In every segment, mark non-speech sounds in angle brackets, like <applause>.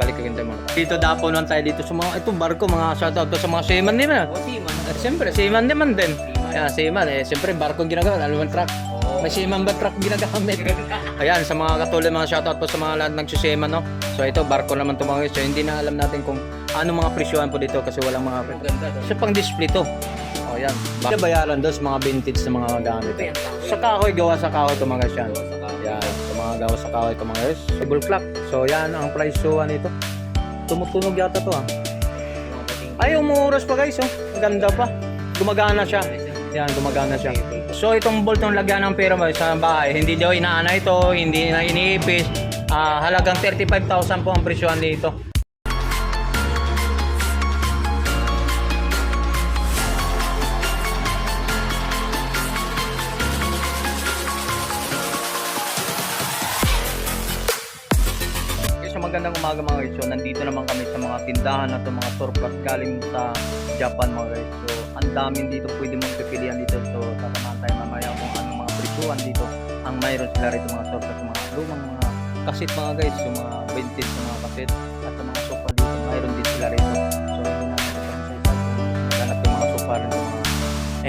Balik ka ganda mga Dito dapo naman tayo dito sa mga, ito barko, mga shoutout to sa mga seaman din na. O, si man. Eh, Siyempre, seaman naman din. Kaya seaman, eh, siyempre barko ginagawa, alam mo truck. May seaman ba truck ginagamit? <laughs> Ayan, sa mga katulad mga shoutout po sa mga lahat nagsiseman, no? So ito, barko naman ito mga guys. So hindi na alam natin kung ano mga presyohan po dito kasi walang mga. So pang display to. O yan. Bakit bayaran doon sa mga vintage na mga gamit? Sa kahoy, gawa sa kahoy ito mga guys yan. Mga gawa sa kahoy ito mga guys. Table clock. So yan ang price so ano ito. Tumutunog yata to ah. Ay, umuuras pa guys oh. Ganda pa. Gumagana siya. Yan, gumagana siya. So itong bolt ng lagyan ng pera sa bahay, hindi daw inaana ito, hindi na iniipis. Ah, halagang 35,000 po ang presyohan dito. Umaga mga guys. So nandito naman kami sa mga tindahan na to mga surplus galing sa Japan mga guys. So ang daming dito pwede mong pipilian dito. So tatamaan tayo mamaya kung anong mga presyuhan dito ang mayroon sila rito mga surplus mga lumang mga kasit mga guys. So mga vintage mga kasit at mga sofa dito mayroon din sila rito. So hindi na sa isa. So maghanap yung mga sofa rin yung mga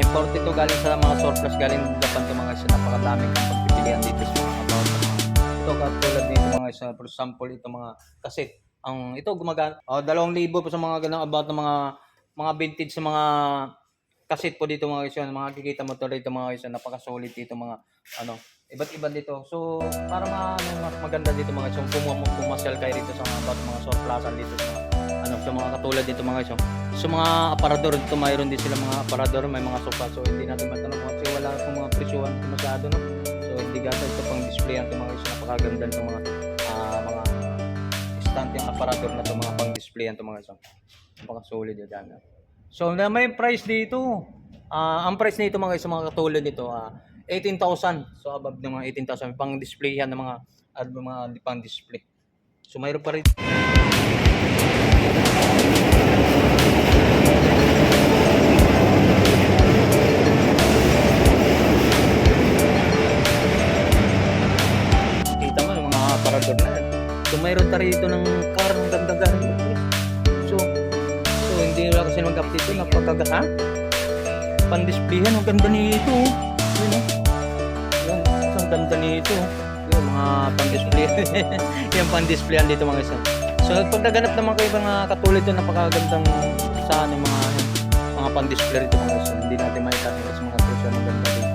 import ito galing sa mga surplus galing Japan to mga guys. So napakadaming kang pagpipilian dito sa mga about ito katulad nito mga isa for example ito mga kasit ang ito gumagana oh, dalawang libo po sa mga ganang about ng mga mga vintage sa mga kasit po dito mga isa mga kikita mo to mga isa napaka-solid dito mga ano iba't iba dito. So para ma ano, maganda dito mga isa kung pum- pumasyal kayo dito sa mga about mga surplusan dito sa ano sa mga katulad dito mga isa sa mga aparador dito mayroon din sila mga aparador may mga sofa. So hindi natin matanong kasi wala akong mga presyuhan masyado no Gata ito pang display ang mga isa napakaganda ng mga ah, mga stand yung aparador na to mga pang display ang mga isa. Napaka-solid yun dyan. So na may price dito. Ah, ang price nito mga isa mga katulad nito ah 18,000. So above ng mga 18,000 pang display yan ng mga at mga pang display. So mayroon pa rin mayroon tayo rito ng car ng ganda. So, so hindi wala kasi mag-update ito. Napakaga, ha? Pan-displayan, ang ganda nito. Yun, oh. So, ang ganda nito. Yung mga pan-display. <laughs> yung pan-displayan dito mga isa. So pag naganap naman kayo mga katulad ito, napakagandang sa ano, mga mga pan-display rito mga isa. Hindi natin maitatin kasi mga presyo ng ganda dito.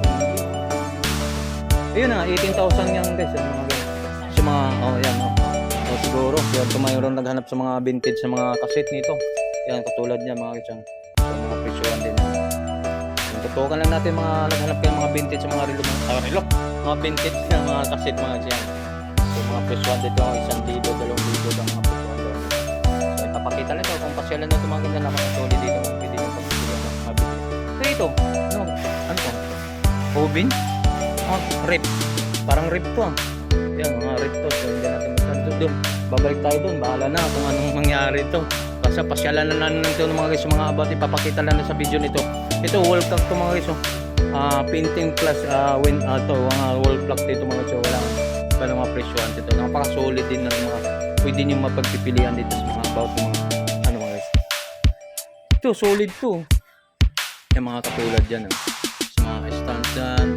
Ayun na, 18,000 yan guys. Yung mga ganun. Sa mga, oh yan. Siguro, kaya kung mayroon naghanap sa mga vintage sa mga kaset nito. Yan, katulad niya mga yan. So, mga presyohan din yan. Tutukan lang natin mga naghanap kayo mga vintage sa mga relo. Ah, relo? Mga vintage na mga kaset mga yan. So, mga presyohan dito, isang libo, dalawang libo, ang mga presyohan doon. So, ipapakita nito kung pasyalan na ito mga ganda nakakasulit dito. Pwede yung pagpipilihan ng mga vintage. So, ito, ano, ano to? Oven? Ah, rip. Parang rip to ah. Yan, mga rip to. So, hindi natin doon. Babalik tayo doon. Bahala na kung anong mangyari to. Basta pasyalan na lang nito ng mga guys, mga about. Ipapakita lang sa video nito. Ito, wall clock to mga guys. Oh. Ah, painting plus ah, win, ah, to, mga wall clock dito mga guys. Wala wala mga presyohan dito. Napaka-solid din ng mga pwede nyo mapagpipilian dito sa mga about mga ano mga guys. Ito, solid to. Yung mga katulad dyan. ah sa mga stand dyan,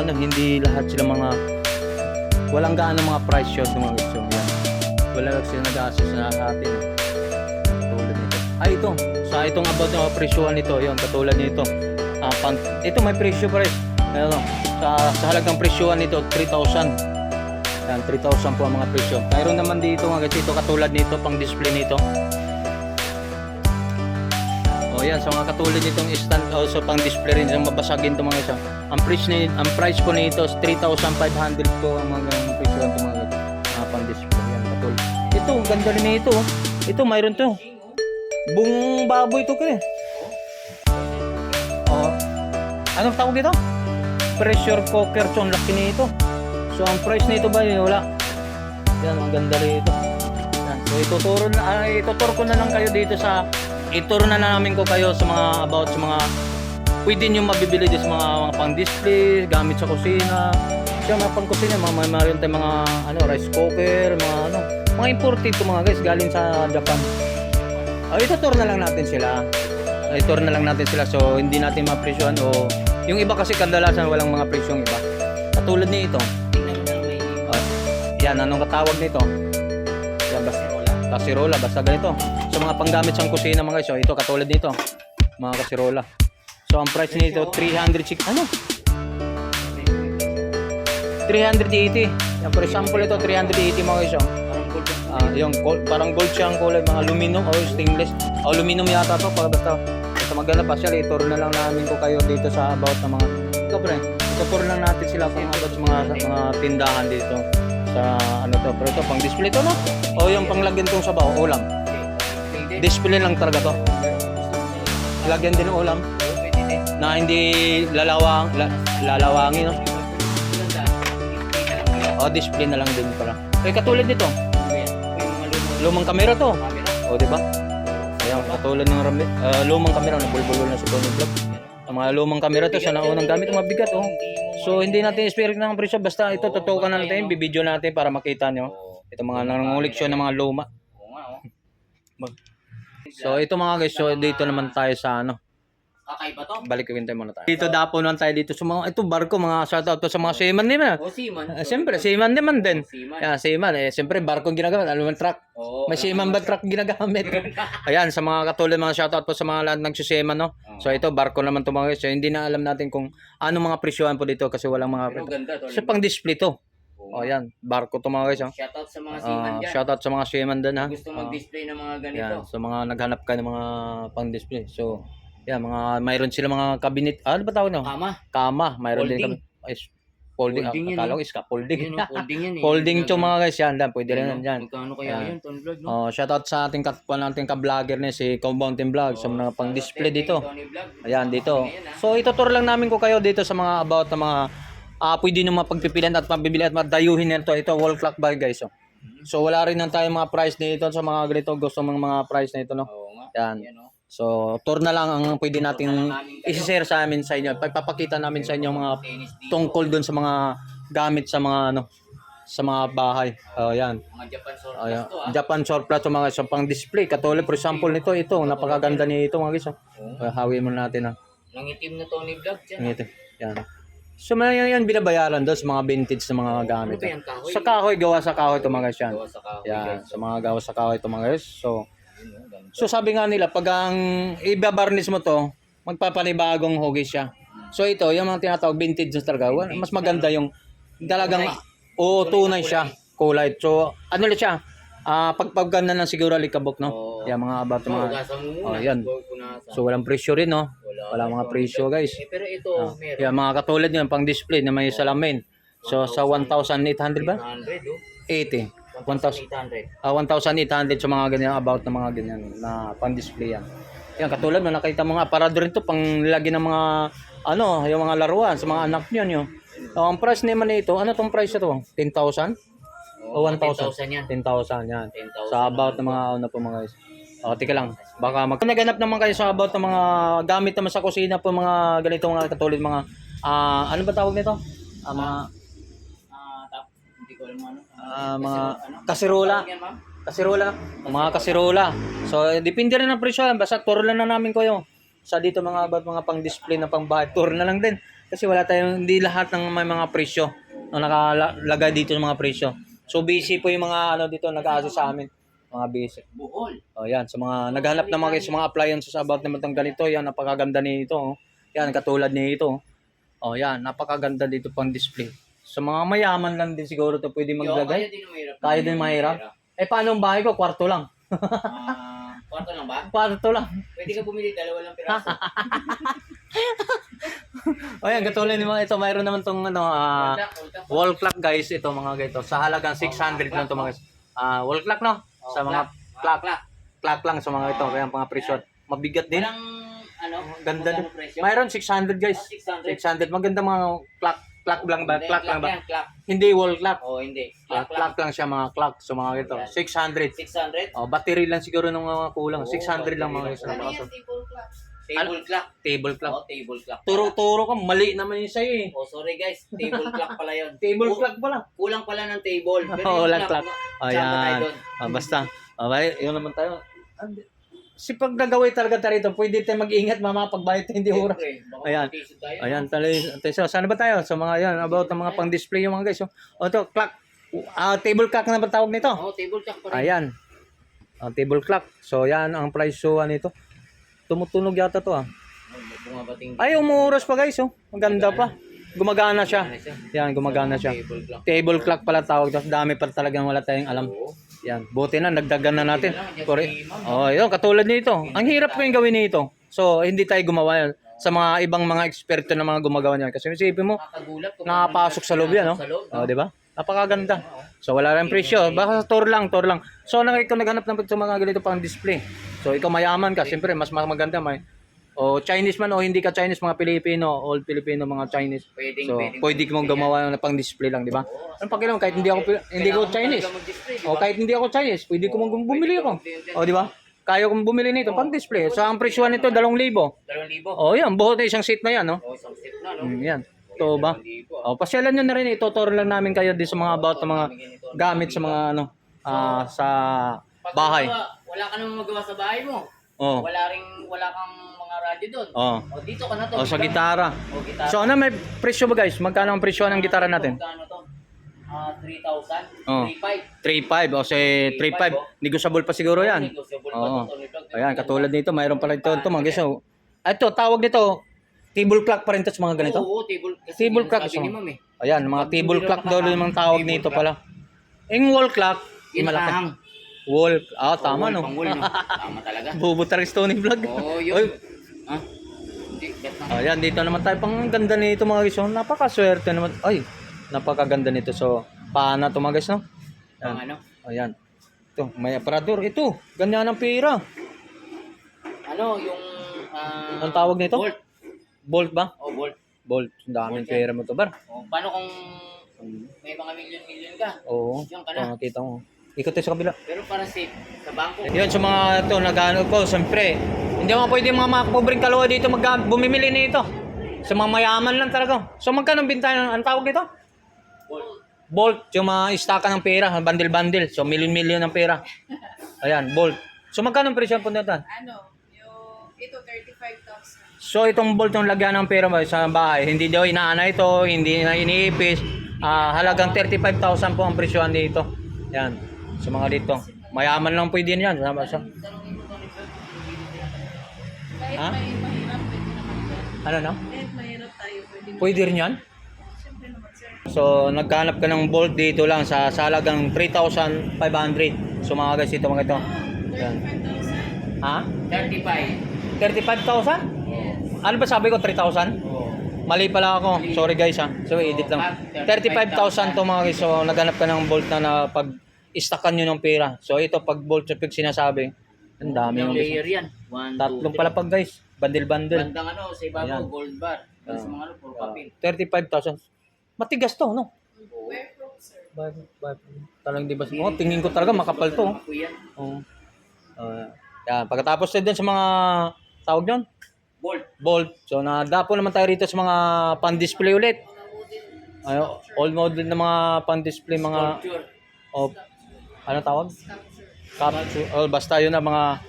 Sa ano, hindi lahat sila mga, walang gaano mga price shot ng mga gusto yan. Wala lang sila nag-assist na atin. Katulad nito. Ay, ito. Sa itong about ng presyohan nito, yun, katulad nito. Ah, pang, ito may presyo price. Ano, sa, sa halagang presyohan nito, 3,000. Yan, 3,000 po ang mga presyo. Mayroon naman dito mga ito katulad nito, pang display nito. O yan, sa mga katulad nitong stand also pang display rin, yung mabasagin to mga isa. Ang price ni ang price po nito is 3,500 po ang mga ang presyo ng mga mga pang display yan katulad. Ito, ganda rin nito. oh. Ito, mayroon to. Bung baboy to kaya. Oh. Anong tawag ito? Pressure cooker to, ang laki nito. So ang price nito ba yun? Wala. Yan, ang ganda rito. Yan. So ituturo na, ay, ituturo ko na lang kayo dito sa ituro na namin ko kayo sa mga about sa mga pwede nyo mabibili dito sa mga, mga pang display, gamit sa kusina, Siya mga pangkusina, mga mga mayroon tayong mga ano, rice cooker, mga ano, mga imported to mga guys galing sa Japan. Oh, ito tour na lang natin sila. Uh, tour na lang natin sila so hindi natin mapresyohan o yung iba kasi kadalasan walang mga presyong iba. Katulad nito. Tingnan mo may Uh, yan, anong katawag nito? Kasirola, basta ganito. So mga panggamit sa kusina mga guys, so ito katulad nito. Mga kasirola. So ang price nito 306 ano? 380. Yan, for example ito 380 mga guys. oh. gold yung Ah, yung gold, parang gold siya ang kulay, mga aluminum o stainless. Aluminum yata to, para basta basta maganda pa siya, tour na lang namin ko kayo dito sa about ng mga ito pre, tour lang natin sila kung about sa mga mga tindahan dito sa ano to, pero ito pang display to no? O yung panglagyan tong sabaw, ulam. Display lang talaga to. Lagyan din ng ulam na hindi lalawang la, lalawangin no. O display na lang din pala. Eh katulad nito, lumang kamera to. O, di ba? Ayan, katulad ng ah, lumang kamera, nabulbulo na sa Tony Vlog. Ang mga lumang kamera to, sa naunang gamit, mabigat, oh. So, hindi natin expect ng presyo, basta ito, tutukan na natin, bibidyo natin para makita nyo. Ito mga nangunguliksyon ng mga luma. Oo nga, oh. So, ito mga guys, so dito naman tayo sa ano, Kakaiba to? balik ko tayo muna tayo. Dito dapo naman tayo dito sa mga, ito barko, mga shoutout to sa mga seaman nila. O, seaman. Uh, Siyempre, seaman naman din. Seaman. Yan, seaman, eh, siyempre, barko ang ginagamit, aluman truck. Oo. May seaman ba truck ginagamit? <laughs> Ayan, sa mga katulad mga shoutout po sa mga lahat ng sisema, no? So ito, barko naman to mga guys. So, hindi na alam natin kung ano mga presyohan po dito kasi walang mga Pero ganda to. Sa pang display to. O yan, barko to mga guys. Oh. Shoutout sa mga seaman Ah, dyan. shoutout sa mga seaman doon ha. Gusto Ah, mag-display ng mga ganito. yan, sa mga naghanap ka ng mga pang display. So, yan, mga mayroon sila mga cabinet. Ah, ano ba tawag nyo? Kama. Kama, mayroon din Folding. kami. Ay, folding. Folding ah, yun, ko is folding. Yun, oh, folding yan eh. <laughs> folding to Yung mga guys. Yan, dan, pwede rin Yan, yan. no? Yan. Magkano kaya Yan. yun, Tony Vlog, no? Oh, shoutout sa ating katwa nating ka-vlogger na si Compound Team Vlog sa mga pang-display dito. Ayan, dito. Ah. So, itutur lang namin ko kayo dito sa mga about na mga ah pwede nyo mapagpipilian at mabibili at madayuhin nito. Ito, wall clock bag guys. Oh. So, wala rin nang tayo mga price nito sa mga ganito. Gusto mong mga price na ito, no? Oo nga. Yan. Yan, oh. So, tour na lang ang pwede nating isi-share sa amin sa inyo. Pagpapakita namin sa inyo mga tungkol dun sa mga gamit sa mga ano sa mga bahay. Oh, yan. Mga Japan surplus Ayan. to, ah. Japan surplus mga sa pang display. Katulad for example nito, ito, napakaganda nito mga guys. Oh. Uh, hawin mo natin ah. Nangitim na Tony Vlog dyan. Ito. Yan. So, may yan, yan binabayaran doon sa mga vintage na mga Ano gamit. ba yan, kahoy? Sa kahoy, gawa sa kahoy ito mga guys yan. Gawa sa kahoy, Yan, guys. sa mga gawa sa kahoy ito mga guys. So. So sabi nga nila, pag ang ibabarnis mo to, magpapanibagong hugis siya. So ito, yung mga tinatawag vintage na talaga, mas maganda yung talagang oo, tunay siya, kulay. So, ano lang siya, ah pagpaganda ng siguro alikabok, no? Yan, mga Oh, mga. Oh, yan. So walang presyo rin, no? Wala. Mga presyo, guys. Eh, pero ito, Ah, meron. yan, mga katulad yun, pang display na may salamin. So, sa 1,800 ba? 100, oh. 80. 1,000. 1,800. Ah, 1,800 sa mga ganyan, about na mga ganyan na pang-display yan. Yan, katulad mo, nakita mo nga, aparado rin to, pang lagi ng mga, ano, yung mga laruan sa mga anak niyo, nyo. Oh, ang price naman nito, ano tong price ito? 10,000? O Oh, 1,000? 10,000 yan. 10,000 yan. 10,000. Sa about ng mga, ano po mga guys. O, tika lang. Baka mag... Naganap naman kayo sa about ng mga gamit naman sa kusina po, mga ganito mga katulad mga, ah, ano ba tawag nito? Ah, mga, Ah, tap. Hindi ko alam ano. Ah, mga Ano? kasirola. Kasirola. Mga kasirola. So, eh, depende rin ang presyo. Basta tour lang na namin ko yung sa dito mga mga pang-display na pang-bahay. Tour na lang din. Kasi wala tayong, hindi lahat ng may mga presyo na nakalagay dito ng mga presyo. So, busy po yung mga ano dito, nag-aasa sa amin. Mga busy. Buhol. O yan, sa mga naghanap naman kayo sa mga appliances about naman itong ganito, yan, napakaganda nito. Oh. Yan, katulad nito. O yan, napakaganda dito pang display. Sa mga mayaman lang din siguro to pwede Yo, maglagay. kaya din mahirap. Kaya din mahirap. Eh, paano ang bahay ko? Kwarto lang. Ah, kwarto lang ba? <laughs> Kwarto lang. Pwede ka bumili dalawa lang piraso. <laughs> O yan, katulad ni mga ito, mayroon naman tong ano, up. wall clock guys, ito mga ganito. Sa halagang 600 lang to mga guys. Ah, wall clock no? Oh, Sa mga clock. Clock. clock lang sa mga ito, kaya mga presyo. Mabigat din. Walang, ano, Ganda? Mayroon 600 guys. Ah, 600. 600. Maganda mga clock. Clock lang ba? Hindi, Clock lang ba? yan, clock. Hindi wall clock. Oh, hindi. Ah, Clock, clock. clock lang siya mga clock. So mga ito. 600. 600. Oh, battery lang siguro ng mga kulang. 600 lang mga guys. Ano Napakaso. yan, table clock? Table clock. Table clock. Oo, table clock. pala. Turo-turo ka, mali naman yun sa'yo eh. Oh, sorry guys. Table clock pala yun. <laughs> Table Ku- clock pala. Kulang pala ng table. <laughs> Pero Oo, yung walang clock. Ayan. tayo doon? Ah, basta. Okay, yun naman tayo. And- Si pag gagawin talaga tayo rito, pwede tayo mag-ingat mama pagbayad tayo hindi oras. Ayan. Ayan, talaga. So, saan ba tayo? So, mga yan, about ng mga pang-display yung mga guys. oh. O, ito, clock. Ah, table clock na ba tawag nito? Oo, table clock pa rin. Ayan. Ang table clock. So, yan ang price so, ano ito. Tumutunog yata to ah. Ay, umuuras pa guys oh. Ang ganda pa. Gumagana siya. Yan, gumagana siya. Table clock. Pala tawag. Dami pa talagang wala tayong alam. Oo. Yan. Buti na, nagdagan na natin. Ma'am. Oh, yun, katulad nito. Ang hirap ko yung gawin nito. So, hindi tayo gumawa yan. Sa mga ibang mga eksperto na mga gumagawa niyan. Kasi isipin mo, nakapasok sa loob yan, no? Oh, di ba? Napakaganda. So, wala rin presyo. Baka sa tour lang, tour lang. So, nang ikaw naghanap ng mga ganito pang display. So, ikaw mayaman ka. Siyempre, mas ma- maganda may o Chinese man o hindi ka Chinese, mga Pilipino, all Filipino, mga Chinese. Pwedeng, So, pwedeng. pwede mong gumawa na pang display lang, di ba? Anong pakialam kahit hindi ako hindi ko Chinese. O kahit hindi ako Chinese, pwede ko mong bumili ako. O di ba? Kaya kong bumili nito pang display. So ang presyo nito 2,000. Dalawang libo. O yan, buhot na isang seat na yan, no? O, isang set na, no? Mm, yan. Ito ba? O pasyalan nyo na rin ituturo lang namin kayo di sa mga about ng mga gamit sa mga ano ah, sa Pag bahay. Wala, wala ka namang magawa sa bahay mo. Oh. Wala ring, wala kang radyo doon. Oh. O, dito ka na to. O sa gitara. O, gitara. So ano may presyo ba guys? Magkano ang presyo ng gitara natin? Magkano to? Ah, 3,000? Oh. 3,500. 3.5 o si 3.5. Negotiable pa siguro yan. Negotiable pa to. Ayan, katulad nito, mayroon pala ito, ito mga guys. So, ito, tawag nito, table clock pa rin ito sa mga ganito. Oo, table. Kasi Table clock sabi ni Ma'am eh. Ayan, mga table clock daw yung mga tawag nito pala. Yung wall clock, yung malaki. Wall, ah, tama no. pang wall, no? Tama talaga. <laughs> Bubutar Stony Vlog. Oo, Oy, yun. Ha? Hindi, bet na. ayan, dito naman tayo. Pang ganda nito mga guys. So, napakaswerte naman. Ay, napakaganda nito. So, paana to mga guys, no? Pang ano? Ayan. Ito, may aparador. Ito, ganyan ang pira. Ano, yung... ah, Anong tawag nito? Bolt. Bolt ba? Oh, bolt. Bolt. Ang daming Bolt pera mo to, bar. Oh, paano kung may mga million-million ka? Oo. Diyan ka na. Nakita mo. Ikot tayo sa kabila. Pero para safe, sa bangko. Yun, sa mga ito, nagano ko, siyempre, hindi mo pwede mga mga pobreng kalawa dito mag bumimili nito. Sa mga mayaman lang talaga. So, magkano bintahan? Ang tawag dito? Bolt. Bolt, yung mga istaka ng pera, bundle-bundle. So, million-million ng pera. Ayan, bolt. So, magkano ang presyo po nito? ano, yung ito 35,000. So, itong bolt yung lagyan ng pera sa bahay, hindi daw inaana ito, hindi na iniipis. Ah, halagang 35,000 po ang presyohan dito. Yan. Sa mga dito. Mayaman lang pwede yan. Sama siya. Kahit Ha? may mahirap, pwede naman yan. Ano no? Kahit mahirap tayo, pwede Pwede rin yan? Siyempre naman, sir. So, naghanap ka ng bolt dito lang sa salagang 3,500. So, mga guys, ito mga ito. Yan. 35,000. Ha? 35. 35,000? Yes. Ano ba sabi ko? 3,000? Oo. Mali pala ako. Sorry guys ha. So, edit lang. 35,000 to mga guys. So, naghanap ka ng bolt na, na pag istakan nyo ng pera. So, ito, pag bolt sa pig sinasabi, ang dami guys. layer yan? One, Tatlong two, pala pag guys. Bundle-bundle. Bandang ano, sa ibabaw, Ayan. gold bar. Tapos mga ano, puro papel. 35,000. Matigas to, no? Oo. Wearproof, sir. Ba- ba- Talang di ba? Oh, tingin ko talaga makapal to. oh. Ako yan. Oo. Uh, yan. Pagkatapos din sa mga tawag nyon, Bolt. bolt. So, nadapo naman tayo rito sa mga pan-display ulit. Ayo, old model na mga pan-display, mga, Sculpture. oh, ano tawag? Capture. Oh, basta yun na mga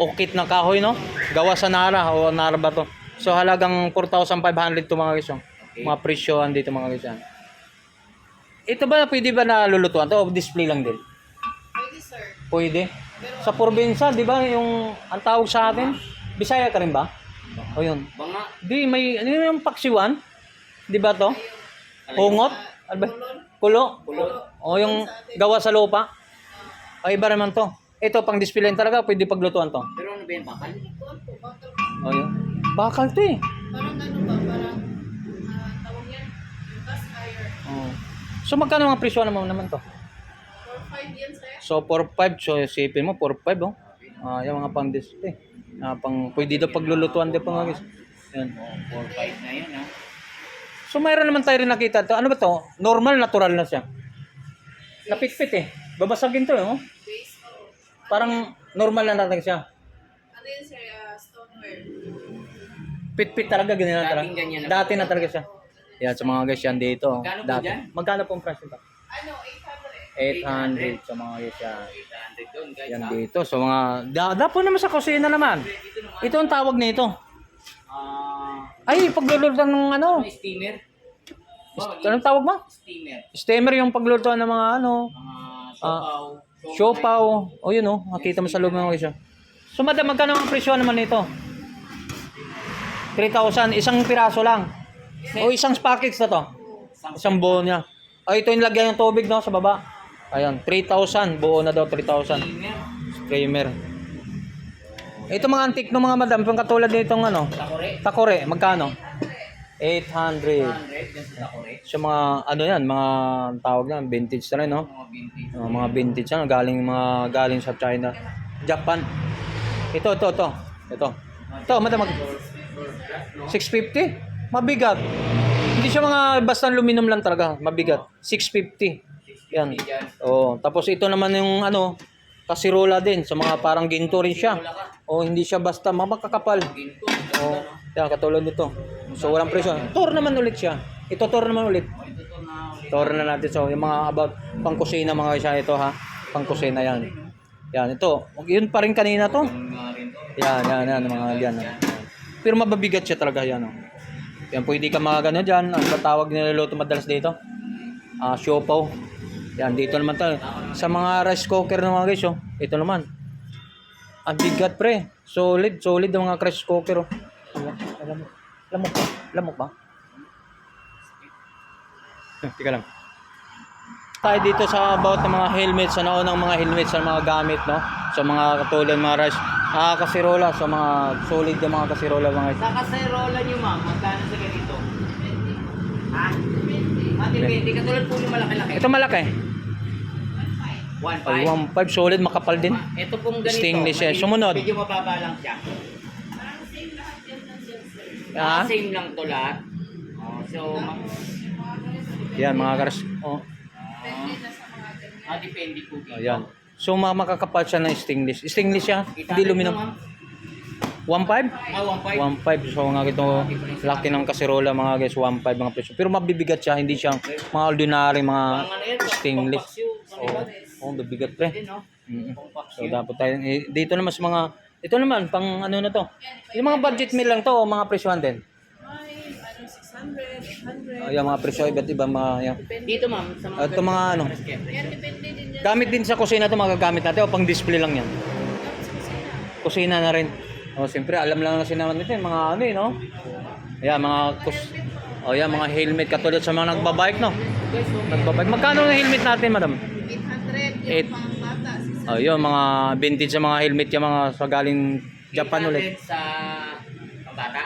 okit ng kahoy, no? Gawa sa Nara o Nara ba to? So, halagang 4,500 to mga guys. oh. Okay. Mga presyohan dito mga guys. yan. Ito ba, pwede ba na lulutuan to? O display lang din? Pwede, sir. Pwede. Sa probinsya, di ba, yung ang tawag sa atin, Bisaya ka rin ba? O yun. Banga. Di, may, ano yung paksiwan? Di ba to? Hungot? Ano ba? Kulo? Kulo. O yung gawa sa lupa? Ay, iba naman to. Ito, pang display talaga, pwede paglutuan to. Pero ano ba yan, bakal? O yun. Bakal to eh. Parang ano ba, parang ah, tawag yan, yung gas. Oh. So, magkano ang presyo naman naman to? For 5 yan, sir. So, 4.5. So, isipin mo, 4.5 oh. Ah, yung mga pang display. Ah, pang, pwede daw paglulutuan din pa nga guys. Yan. Oh, 4-5 na yun, ha? So mayroon naman tayo rin nakita to. Ano ba to? Normal, natural na siya. Napitpit eh. Babasagin to eh. Oh. Parang normal na natin siya. Ano yun, sir? ah, stoneware. Pit-pit talaga, ganyan na talaga. Dating ganyan na. Dati na talaga siya. Yan, sa mga guys yan dito. Magkano po Dati. dyan? Magkano pong price ito? Ano, 800. 800 sa mga guys yan. 800 doon guys. Yan ha? dito. So mga, da, dapo naman sa kusina naman. Dito naman. Ito ang tawag nito. Ah, Ay, pagluluto ng ano. steamer? Oh, Anong tawag mo? steamer. Steamer yung pagluluto ng mga ano. Mga Ah, siopaw. O yun o, makita mo sa loob ng isa. So madam, magkano ang presyo naman nito? 3,000, isang piraso lang. O isang package na to. Isang buo niya. Ay, ito yung lagyan ng tubig no, sa baba. Ayan, 3,000. Buo na daw, 3,000. Steamer. Streamer. Ito mga antik ng mga madam, yung katulad nitong ano, Takore. takore, magkano? 800. 100 yan sa takore. So mga ano yan, mga tawag na, vintage na rin, no? Mga vintage. Uh, mga vintage yan, galing mga galing sa China, Japan. Ito, ito, ito. Ito. Ito, madam, mag 650? Mabigat. Hindi siya mga basta aluminum lang talaga, mabigat. 650. Yan. Oh, tapos ito naman yung ano, kasirola din sa mga parang ginto rin siya. Oh, hindi siya basta makakapal. Ginto. Oh, yan katulad nito. So walang presyo. Tour naman ulit siya. Ito tour naman ulit. Tour na natin. So yung mga about pangkusina mga siya ito ha. Pangkusina yan. Yan ito. Yun pa rin kanina to. Yan, yan, yan, mga yan. Pero mababigat siya talaga yan. Oh. Yan, pwede ka mga gano dyan. Ang tawag niluluto madalas dito. Ah, siopaw. Yan, dito naman to. Sa mga rice cooker ng mga guys, oh. Ito naman. Ang bigat pre. Solid, solid ang mga rice cooker, oh. Alam, alam mo. Lamok ba? Lamok ba? Tika lang. Tayo dito sa about ng mga helmets, sa naunang mga helmets sa mga gamit, no? Sa mga katulad mga rice, ah, kasirola, sa mga solid yung mga kasirola mga guys. Sa kaserola nyo ma'am, magkano sa ganito? Ha? Ah, depende. Katulad po yung malaki-laki. Ito malaki. 1.5. Ay, 1.5 solid, makapal din. Ito pong ganito. Stainless siya. Sumunod. Medyo mababa lang siya. Ah, Ah, same lang to lahat. Oh, so, ma- yan, mga karas. Oh, ah, depende po dito. ayan. So, mga makakapal siya ng stainless. Stainless siya, hindi ma'am. 1.5? Ah, 1.5. 1.5. So, mga ito, laki ng kasirola mga guys, 1.5 mga presyo. Pero mabibigat siya, hindi siya mga ordinary mga Ang ano yan, stainless. compact shoe, Oh, kanila. oh mabibigat pre. No? Mm. Compact So dapat tayo eh, dito naman sa mga ito naman pang ano na to. Yung mga budget meal lang to o mga presyohan din. May ano, 600, 800. Uh, yung mga presyo iba't ibang mga yan. Dito, ma'am. Sa mga Ah, ito mga ano. Yan, depende din yan. Gamit din sa kusina to magagamit natin o pang display lang yan. Gamit sa kusina. Kusina na rin. O siyempre alam lang na sinaman nito yung mga ano eh no. Ayan mga kus O yan mga helmet katulad sa mga nagbabike no. Nagbabike. Magkano ang helmet natin madam? 800 yung Eight. pang bata. 600 O yun mga vintage sa mga helmet yung mga sa galing Japan 800 ulit. sa pambata.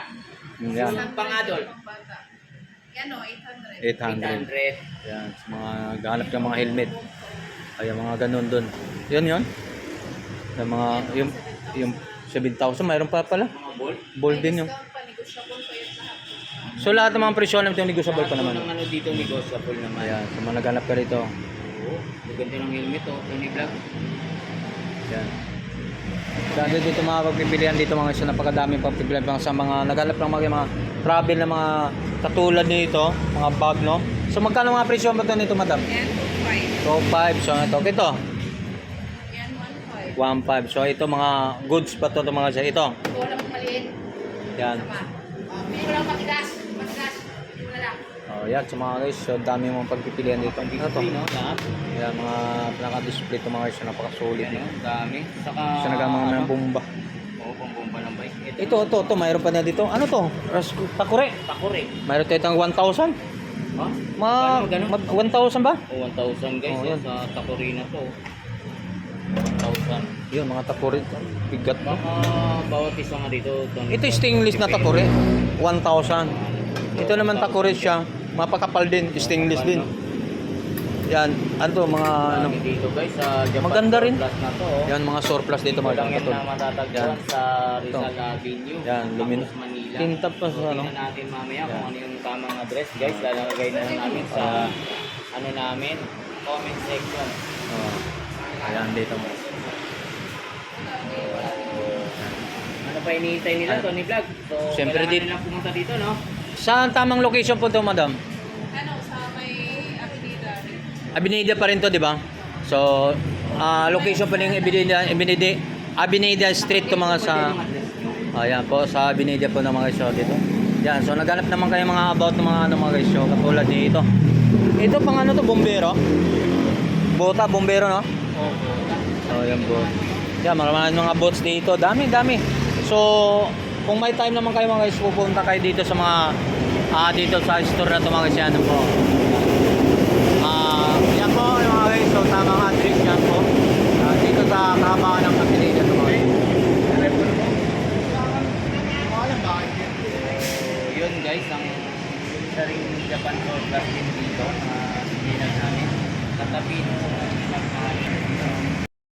Yan. Pang adult. pang bata. Yan o, 800. 800. 800. Yan, sa mga gahanap ng mga helmet. Ay, mga ganun doon. Yun yun. Yung mga, yung, yung 7,000, mayroon pa pala. Mga ball. Ball din yung. So lahat ng mga presyo naman ito negotiable pa naman. Ng ano dito, negotiable naman. Ayan, sa mga naghanap ka rito. Oo. Maganda ng helmet, oh. Tony Vlog. Yan. Dahil dito mga pagpipilian dito mga isa napakadaming pagpipilian pang sa mga naghanap ng mga, mga travel na mga katulad nito, mga bag no. So magkano mga presyo ba ito nito madam? Yan, 2.5. So 5, so ito, ito. Yan, 1.5. 1.5. So ito mga goods pa to, ito mga siya. Ito. Ito walang maliit. Yan. Hindi mo lang matigas. Oh, yan sa mga guys, so dami mong pagpipilian dito. Ano to? Yan mga naka-display to mga guys, napaka-solid. Yan. Dami. Saka... Sa nagamang ano? ng bomba. Oo, pambomba ng bike. Ito, ito, ito, mayroon pa na dito. Ano to? Ras takure. Takore. Mayroon tayo itong 1,000. Ha? Ma, mag 1,000 ba? Oh, 1,000 guys. Oh, yan. Sa Takore na to. 1,000. Yun, mga takure. Bigat? Baka bawat isa nga dito. Ito stainless na takure. 1,000. Ito naman takure siya. Mapakapal din, stainless din. Yan, ano to, mga ano. Dito guys sa Japan Maganda rin. Plus na to. Oh. Yan, mga surplus dito mga Walang yan na matatagpuan Yan. sa Rizal. Avenue. Yan, lumin. Tapos Manila. Tintab pa sa ano. tingnan natin mamaya kung ano yung tamang address guys. Lalagay na lang namin sa ano namin comment section. Oh. Ayan, dito mo. Ano pa hinihintay nila, Ah. Tony Vlog. So, Siyempre kailangan dit- nilang pumunta dito, no? Saan tamang location po to, madam? Ano, sa may Avenida. Abinida pa rin to, di ba? So, ah, location pa rin yung Abinida, Abinida, Abinida Street to mga sa... Ayan po, sa Abinida po ng mga show dito. Yan, so naghanap naman kayo mga about ng mga ano mga guys show katulad nito. Ito pang ano to, bombero? Bota, bombero no? Opo. Oh, yan po. Yan, maraming mga boats dito. Dami, dami. So, kung may time naman kayo mga guys, pupunta kayo dito sa mga uh, dito sa store na to mga guys, yan po. Uh, yan po mga guys, so tamang address yan po. Uh, dito sa kahabaan ng Manila to mga guys. Yun guys, ang isa rin Japan Store Plus dito, uh, hindi na namin. Tatabi nung